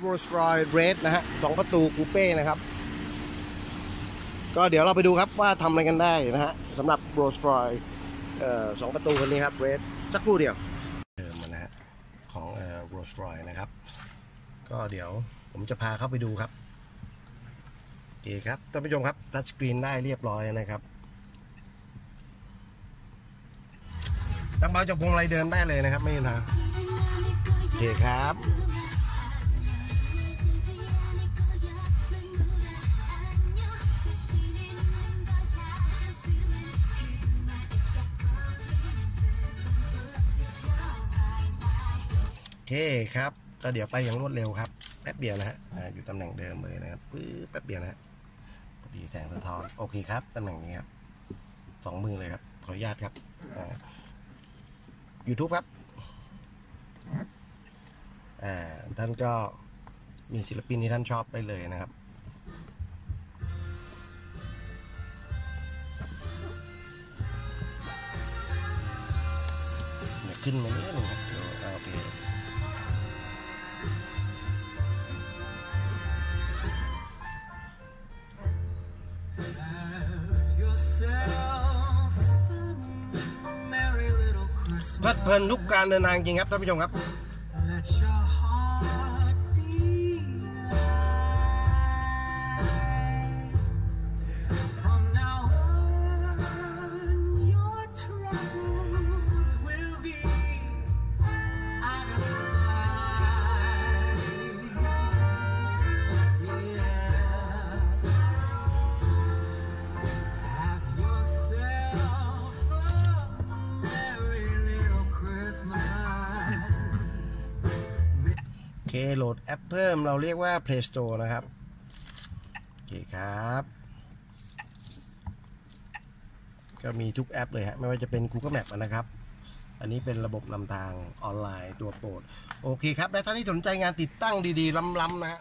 โรสรอยเรดนะฮะสองประตูคูเป้นะครับ ก็เดี๋ยวเราไปดูครับว่าทำอะไรกันได้นะฮะสำหรับโรสรอยสองประตูคันนี้ครับเรดสักครู่เดียวเดิมนะฮะของโรสรอยนะครับ ก็เดี๋ยวผมจะพาเข้าไปดูครับโอเคครับท่านผู้ชมครับทัชสกรีนได้เรียบร้อยนะครับตั้งเบาจากพวงมาลัยเดินได้เลยนะครับ ไม่มีปัญหาโอเคครับ เคครับ ก็เดี๋ยวไปอย่างรวดเร็วครับ แป๊บเดียวนะฮะอยู่ตำแหน่งเดิมเลยนะครับปื๊บแป๊บเดียวนะฮะพอดีแสงสะท้อนโอเคครับตำแหน่งนี้ครับสองมือเลยครับ ขออนุญาตครับอ่า YouTube ครับท่านก็มีศิลปินที่ท่านชอบไปเลยนะครับขึ้นมานิดนึงครับเอาโอเค เพลิดเพลินทุกการเดินทางจริงครับท่านผู้ชมครับ เคโหลดแอปเพิ่มเราเรียกว่า Play Store นะครับ โอเคครับ ก็มีทุกแอปเลยฮะ ไม่ว่าจะเป็น Google Map นะครับ อันนี้เป็นระบบนำทางออนไลน์ตัวโปรด โอเคครับ และท่านที่สนใจงานติดตั้งดีๆ ล้ำๆนะฮะ